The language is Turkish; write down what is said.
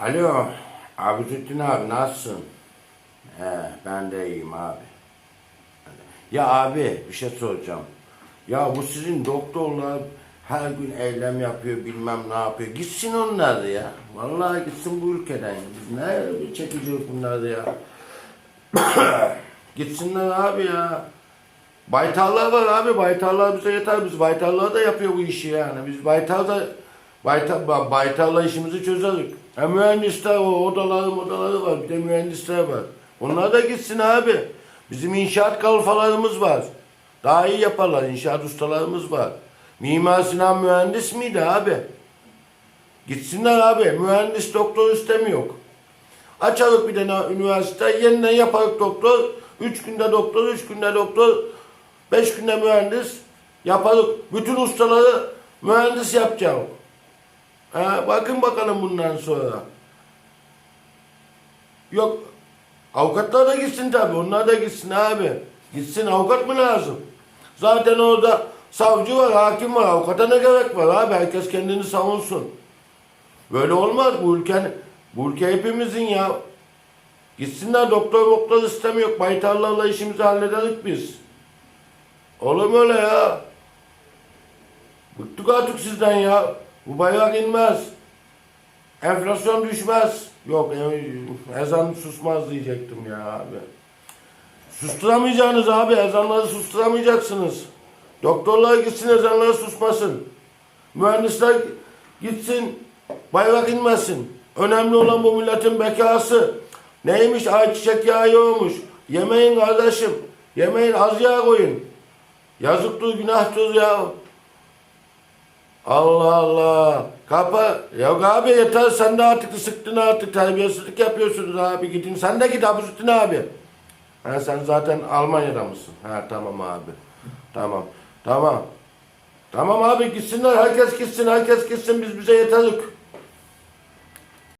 Alo, abi Züttin abi nasılsın? He, ben de iyiyim abi. Ya abi bir şey soracağım. Ya bu sizin doktorlar her gün eylem yapıyor bilmem ne yapıyor. Gitsin onlar ya. Vallahi gitsin bu ülkeden. Ne çekeceğiz bunlar da ya. Gitsinler abi ya. Baytarlar var abi. Baytarlar bize yeter. Biz baytarlar da yapıyor bu işi yani. Biz baytar da baytar, ba- baytarla işimizi çözeriz. Hem mühendisler o odaları odaları var. Bir de mühendisler var. Onlar da gitsin abi. Bizim inşaat kalfalarımız var. Daha iyi yaparlar. İnşaat ustalarımız var. Mimar Sinan mühendis miydi abi? Gitsinler abi. Mühendis doktor istemiyor. Açarık bir tane üniversite, yeniden yaparık doktor. Üç günde doktor, üç günde doktor, beş günde mühendis yaparık. Bütün ustaları mühendis yapacağım. Ha, bakın bakalım bundan sonra. Yok, avukatlar da gitsin tabii, onlar da gitsin abi. Gitsin, avukat mı lazım? Zaten orada savcı var, hakim var, avukata ne gerek var abi? Herkes kendini savunsun. Böyle olmaz bu ülkenin. Bu ülke hepimizin ya. Gitsinler doktor doktor istemiyor. Baytarlarla işimizi hallederiz biz. Olur mu öyle ya? Bıktık artık sizden ya. Bu bayrak inmez. Enflasyon düşmez. Yok e- ezan susmaz diyecektim ya abi. Susturamayacaksınız abi. Ezanları susturamayacaksınız. Doktorlar gitsin ezanları susmasın. Mühendisler gitsin bayrak inmesin. Önemli olan bu milletin bekası. Neymiş ayçiçek yağı yoğmuş. Yemeyin kardeşim. Yemeyin az yağ koyun. Yazıktır günahtır ya. Allah Allah. Kapa. Ya abi yeter sen de artık sıktın artık terbiyesizlik yapıyorsunuz abi gidin. Sen de git abi Züttin abi. Ha, sen zaten Almanya'da mısın? Ha tamam abi. Tamam. Tamam. Tamam abi gitsinler herkes gitsin herkes gitsin biz bize yeterlik.